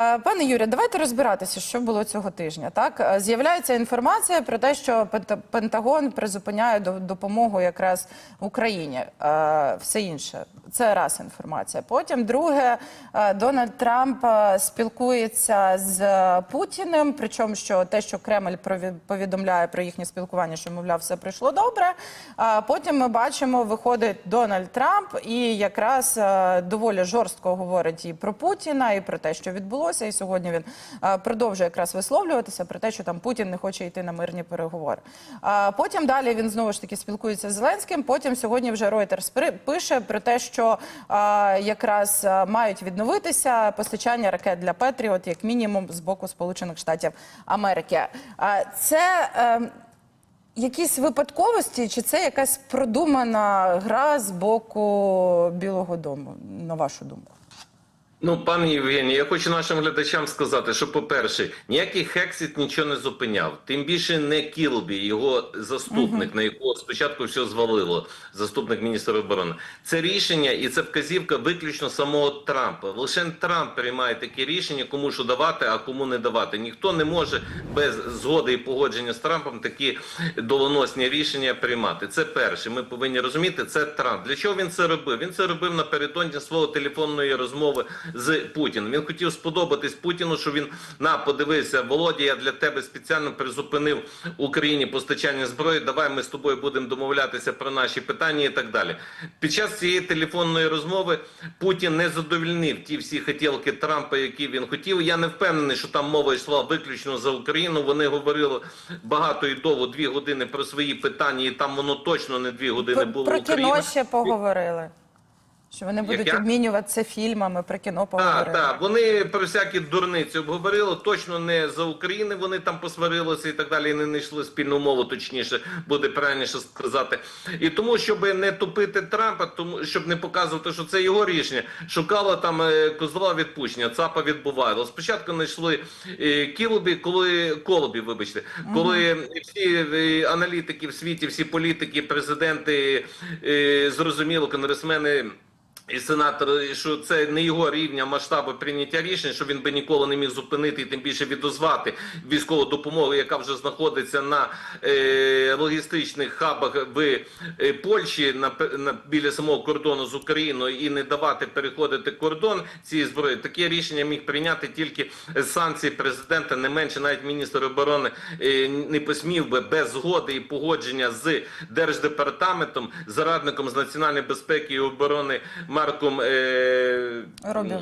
Е, Пане Юрі, давайте розбиратися, що було цього тижня. Так Е, з'являється інформація про те, що Пента- Пентагон призупиняє до- допомогу якраз Україні. Е, Все інше це раз інформація. Потім, друге, е, Дональд Трамп е, спілкується з е, Путіним. Причому що те, що Кремль повідомляє про їхнє спілкування, що мовляв, все пройшло добре. Потім ми бачимо, виходить Дональд Трамп і якраз доволі жорстко говорить і про Путіна, і про те, що відбулося. І сьогодні він продовжує якраз висловлюватися про те, що там Путін не хоче йти на мирні переговори. Потім далі він знову ж таки спілкується з Зеленським. Потім сьогодні вже Reuters пише про те, що е, якраз е, мають відновитися постачання ракет для Петріот, як мінімум, з боку Сполучених Штатів Америки. А Це е, якісь випадковості, чи це якась продумана гра з боку Білого Дому, на вашу думку? Ну, пане Євгеній, я хочу нашим глядачам сказати, що, по-перше, ніякий Хексіт нічого не зупиняв. Тим більше не Кілбі, його заступник, на якого спочатку все звалило, заступник міністра оборони. Це рішення і це вказівка виключно самого Трампа. Лише Трамп приймає такі рішення, кому що давати, а кому не давати. Ніхто не може без згоди і погодження з Трампом такі доленосні рішення приймати. Це перше. Ми повинні розуміти, це Трамп. Для чого він це робив? Він це робив напередодні свого телефонної розмови з Путіним. Він хотів сподобатись Путіну, що він на подивися, Володя, я для тебе спеціально призупинив Україні постачання зброї. Давай ми з тобою будемо домовлятися про наші питання і так далі. Під час цієї телефонної розмови Путін не задовольнив ті всі хотілки Трампа, які він хотів. Я не впевнений, що там мова йшла виключно за Україну. Вони говорили багато і довго дві години про свої питання, і там воно точно не дві години було. про кіно ще поговорили. Що вони будуть Яке? обмінюватися фільмами, про кіно Так, поговорили. так, вони про всякі дурниці обговорили, точно не за Україну вони там посварилися і так далі, і не знайшли спільну мову, точніше, буде правильніше сказати. І тому, щоб не тупити Трампа, тому щоб не показувати, що це його рішення, шукала там е, козла відпущення, ЦАПа відбувало. Спочатку знайшли е, Кілобі, коли Колобі, вибачте, коли всі е, аналітики в світі, всі політики, президенти, зрозуміло, конгресмени. І сенатор, що це не його рівня масштабу прийняття рішень, що він би ніколи не міг зупинити і тим більше відозвати військову допомогу, яка вже знаходиться на е, логістичних хабах в е, Польщі на, на біля самого кордону з Україною і не давати переходити кордон цієї зброї. Таке рішення міг прийняти тільки з санкцій президента. Не менше навіть міністр оборони е, не посмів би без згоди і погодження з держдепартаментом, з радником з національної безпеки і оборони Марком е, Рубіо.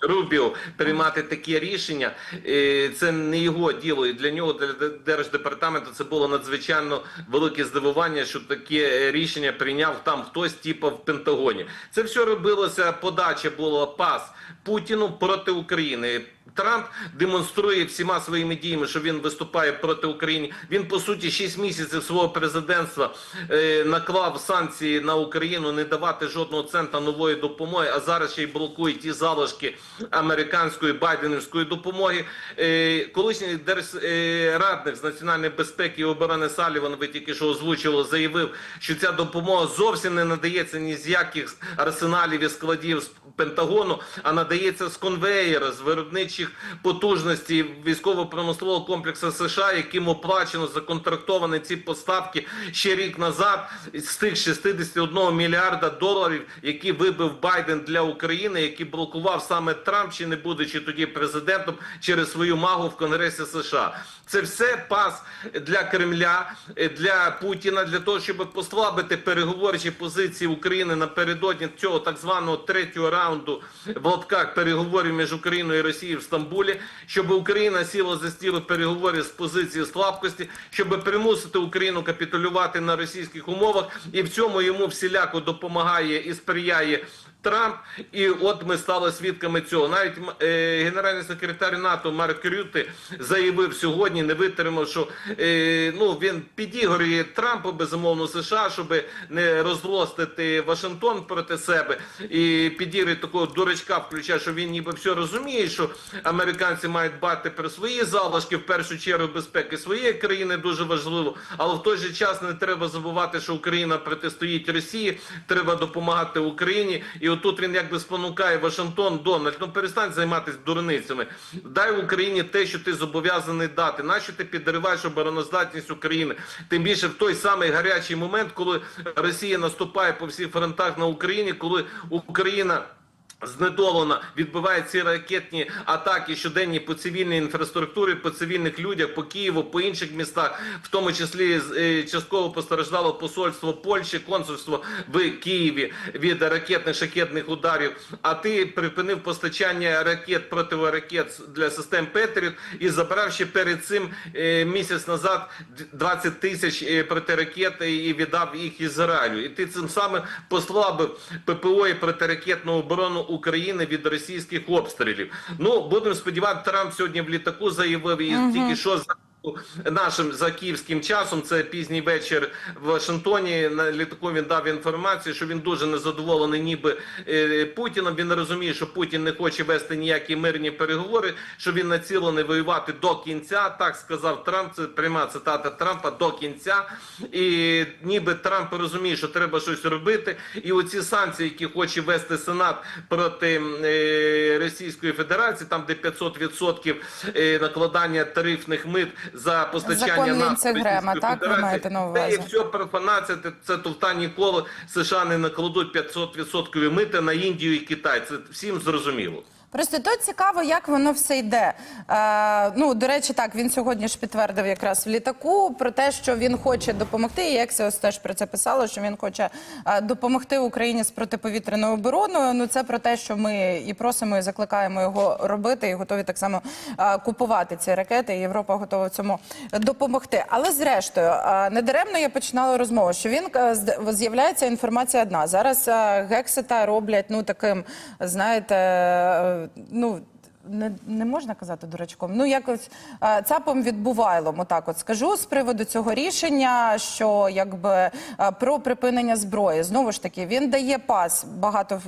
Рубіо приймати такі рішення. Е, Це не його діло. І для нього, для держдепартаменту, це було надзвичайно велике здивування, що таке рішення прийняв там хтось, типу в Пентагоні. Це все робилося. Подача була пас Путіну проти України. Трамп демонструє всіма своїми діями, що він виступає проти України. Він по суті 6 місяців свого президентства е, наклав санкції на Україну, не давати жодного цента нової допомоги. А зараз ще й блокує ті залишки американської байденівської допомоги. Е, колишній держрадник з національної безпеки і оборони Саліван, ви тільки що озвучили, заявив, що ця допомога зовсім не надається ні з яких арсеналів і складів з Пентагону, а надається з конвеєра, з виробничих потужностей військово-промислового комплексу США, яким оплачено законтрактовані ці поставки ще рік назад з тих 61 мільярда доларів, які вибив Байден для України, які блокував саме Трамп, чи не будучи тоді президентом через свою магу в Конгресі США. Це все пас для Кремля, для Путіна, для того, щоб послабити переговорчі позиції України напередодні цього так званого третього раунду в лапках переговорів між Україною і Росією Стамбулі, щоб Україна сіла за стіл переговорів з позиції слабкості, щоб примусити Україну капітулювати на російських умовах, і в цьому йому всіляко допомагає і сприяє. Трамп, і от ми стали свідками цього. Навіть е, генеральний секретар НАТО Марк Рюти заявив сьогодні, не витримав, що е, ну він підігрує Трампу безумовно США, щоб не розлостити Вашингтон проти себе. І підігрує такого дурачка, включає, що він ніби все розуміє, що американці мають дбати про свої залишки в першу чергу безпеки своєї країни дуже важливо, але в той же час не треба забувати, що Україна протистоїть Росії, треба допомагати Україні і отут він якби спонукає Вашингтон, Дональд, ну перестань займатися дурницями. Дай Україні те, що ти зобов'язаний дати. Нащо ти підриваєш обороноздатність України? Тим більше в той самий гарячий момент, коли Росія наступає по всіх фронтах на Україні, коли Україна. Знедолена відбиває ці ракетні атаки щоденні по цивільній інфраструктурі, по цивільних людях, по Києву, по інших містах, в тому числі е, частково постраждало посольство Польщі, консульство в Києві від ракетних шахетних ударів. А ти припинив постачання ракет противоракет для систем Петріот і забрав ще перед цим е, місяць назад 20 тисяч е, протиракет і віддав їх Ізраїлю. І ти цим самим послабив ППО і протиракетну оборону України від російських обстрілів. Ну будемо сподіватися, Трамп сьогодні в літаку заявив і тільки що за. Нашим за київським часом це пізній вечір в Вашингтоні. На літаку він дав інформацію, що він дуже незадоволений, ніби е, Путіном. Він розуміє, що Путін не хоче вести ніякі мирні переговори, що він націлений воювати до кінця. Так сказав Трамп. Це пряма цитата Трампа до кінця. І ніби Трамп розуміє, що треба щось робити. І оці санкції, які хоче вести Сенат проти е, Російської Федерації, там де 500% е, накладання тарифних мит за постачання на нафти Грема, так, ви маєте на увазі? є все профанація, це, товта ніколи США не накладуть 500% мити на Індію і Китай. Це всім зрозуміло. Просто тут цікаво, як воно все йде. Е, ну, до речі, так він сьогодні ж підтвердив якраз в літаку про те, що він хоче допомогти. І Ексіос теж про це писало, що він хоче е, допомогти Україні з протиповітряною обороною. Ну це про те, що ми і просимо, і закликаємо його робити, і готові так само е, купувати ці ракети. І Європа готова цьому допомогти. Але зрештою, е, недаремно я починала розмову, що він е, з'являється інформація одна. Зараз е, гексита роблять ну таким, знаєте, е, ну. Не, не можна казати дурачком. Ну якось цапом відбувайлом. Отак, от скажу з приводу цього рішення, що якби про припинення зброї. Знову ж таки, він дає пас багато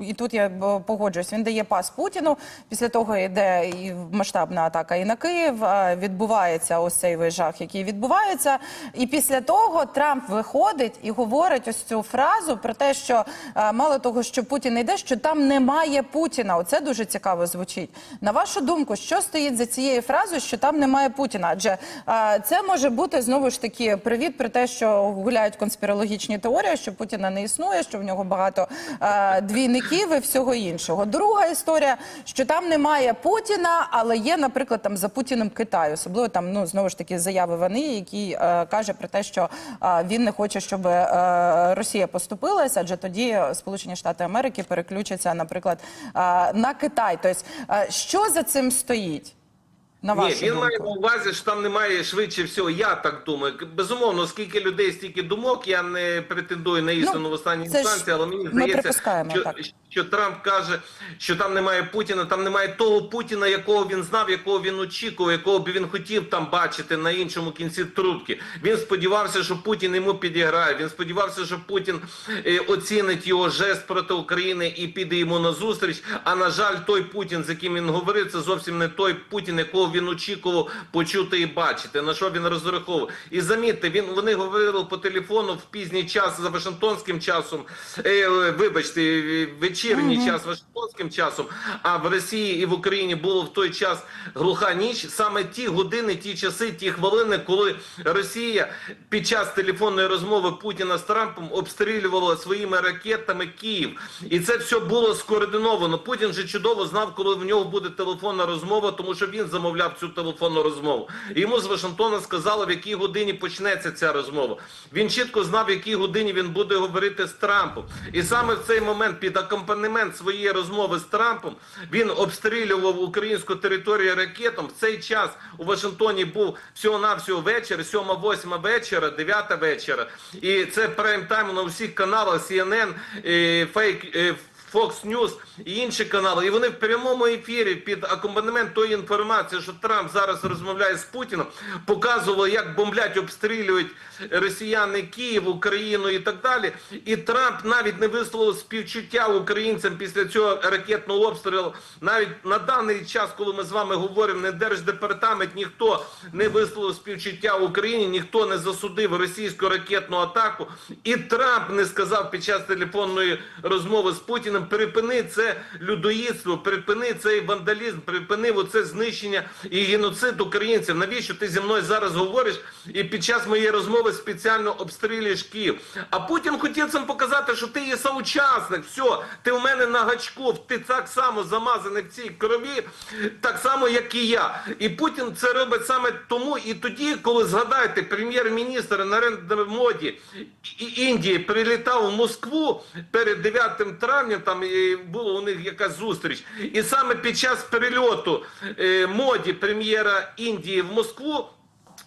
і тут я погоджуюсь. Він дає пас Путіну. Після того йде і масштабна атака і на Київ. Відбувається ось цей весь жах, який відбувається. І після того Трамп виходить і говорить ось цю фразу про те, що мало того, що Путін йде, що там немає Путіна. Оце дуже цікаво звучить. На вашу думку, що стоїть за цією фразою, що там немає Путіна? Адже е, це може бути знову ж таки привід про те, що гуляють конспірологічні теорії, що Путіна не існує, що в нього багато е, двійників і всього іншого. Друга історія, що там немає Путіна, але є, наприклад, там за Путіним Китай, особливо там ну знову ж таки заяви Вани, який е, каже про те, що е, він не хоче, щоб е, Росія поступилася, адже тоді Сполучені Штати Америки переключаться, наприклад, е, на Китай. Тобто, що за цим стоїть? На Ні, він думку? має на увазі, що там немає швидше всього. Я так думаю. Безумовно, скільки людей, стільки думок. Я не претендую на істину Ну, в останній інстанції, але мені здається, що, так. що Трамп каже, що там немає Путіна, там немає того Путіна, якого він знав, якого він очікував, якого б він хотів там бачити на іншому кінці трубки. Він сподівався, що Путін йому підіграє. Він сподівався, що Путін е, оцінить його жест проти України і піде йому на зустріч. А на жаль, той Путін, з яким він говорив, це зовсім не той Путін, якого він очікував почути і бачити. На що він розраховував? І замітьте, він вони говорили по телефону в пізній час за Вашингтонським часом. Е, вибачте, вечірній час Вашингтонським часом. А в Росії і в Україні було в той час глуха ніч. Саме ті години, ті часи, ті хвилини, коли Росія під час телефонної розмови Путіна з Трампом обстрілювала своїми ракетами Київ. І це все було скоординовано. Путін же чудово знав, коли в нього буде телефонна розмова, тому що він замовляв цю телефонну розмову. Йому з Вашингтона сказали, в якій годині почнеться ця розмова. Він чітко знав, в якій годині він буде говорити з Трампом. І саме в цей момент, під акомпанемент своєї розмови з Трампом, він обстрілював українську територію ракетом. В цей час у Вашингтоні був всього-навсього вечір, 7-8 вечора, 9 вечора. І це прайм-тайм на усіх каналах CNN, фейк. Fox News і інші канали. І вони в прямому ефірі під акомпанемент тої інформації, що Трамп зараз розмовляє з Путіном, показували, як бомблять, обстрілюють росіяни Київ, Україну і так далі. І Трамп навіть не висловив співчуття українцям після цього ракетного обстрілу. Навіть на даний час, коли ми з вами говоримо, не держдепартамент, ніхто не висловив співчуття Україні, ніхто не засудив російську ракетну атаку. І Трамп не сказав під час телефонної розмови з Путіним: припини це людоїдство, припини цей вандалізм, припини оце знищення і геноцид українців. Навіщо ти зі мною зараз говориш і під час моєї розмови спеціально обстрілюєш Київ? А Путін хотів цим показати, що ти є соучасник. Все, ти у мене на гачку, ти так само замазаний в цій крові, так само, як і я. І Путін це робить саме тому, і тоді, коли згадаєте, прем'єр-міністр Нарендра Моді Індії прилітав в Москву перед 9 травня, там і була у них якась зустріч. І саме під час перельоту е, моді прем'єра Індії в Москву.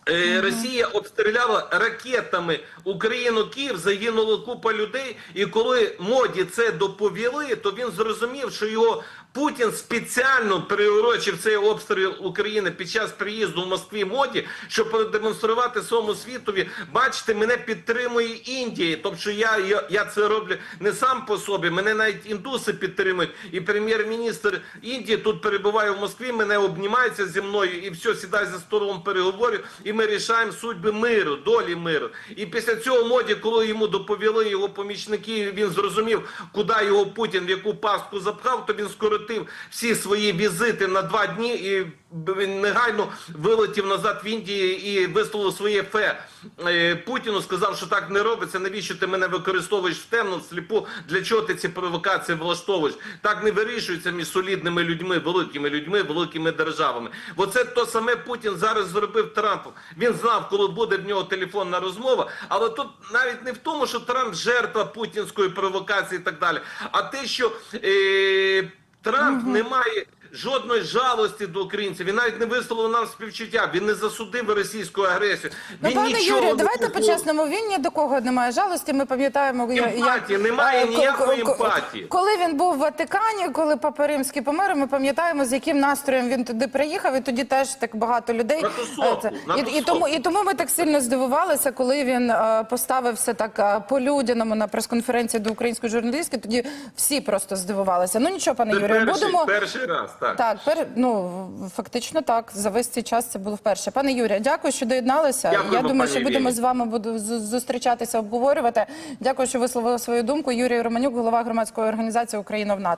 Е, Росія обстріляла ракетами Україну Київ, загинула купа людей. І коли моді це доповіли, то він зрозумів, що його Путін спеціально приурочив цей обстріл України під час приїзду в Москві моді, щоб продемонструвати своєму світові. Бачите, мене підтримує Індія. Тобто я, я, я це роблю не сам по собі. Мене навіть індуси підтримують. І прем'єр-міністр Індії тут перебуває в Москві. Мене обнімається зі мною і все сідає за столом переговорів. І ми рішаємо судьби миру, долі миру. І після цього моді, коли йому доповіли його помічники, він зрозумів, куди його Путін в яку пастку запхав, то він скоротив всі свої візити на два дні і він негайно вилетів назад в Індії і висловив своє фе е, Путіну. Сказав, що так не робиться. Навіщо ти мене використовуєш в темну, сліпу? Для чого ти ці провокації влаштовуєш? Так не вирішується між солідними людьми, великими людьми, великими державами. Оце то саме Путін зараз зробив Трампу. Він знав, коли буде в нього телефонна розмова. Але тут навіть не в тому, що Трамп жертва путінської провокації і так далі, а те, що е, Трамп не має жодної жалості до українців. Він навіть не висловив нам співчуття. Він не засудив російську агресію. Ну, Він пане нічого Юрію, не давайте дозволив. по-чесному. Він ні до кого не має жалості. Ми пам'ятаємо, Емпатії, як немає е, ніякої ко- емпатії. Коли він був в Ватикані, коли Папа Римський помер, ми пам'ятаємо, з яким настроєм він туди приїхав, і тоді теж так багато людей. На тусовку, е, на і, і тому і тому ми так сильно здивувалися, коли він е, поставився так е, по-людяному на прес-конференції до української журналістки. Тоді всі просто здивувалися. Ну нічого, пане Юрію, будемо перший раз, так. Так, пер, ну фактично так. За весь цей час це було вперше. Пане Юрія, дякую, що доєдналися. Дякуємо, Я думаю, що будемо з вами буду зустрічатися, обговорювати. Дякую, що висловили свою думку. Юрій Романюк, голова громадської організації Україна в НАТО.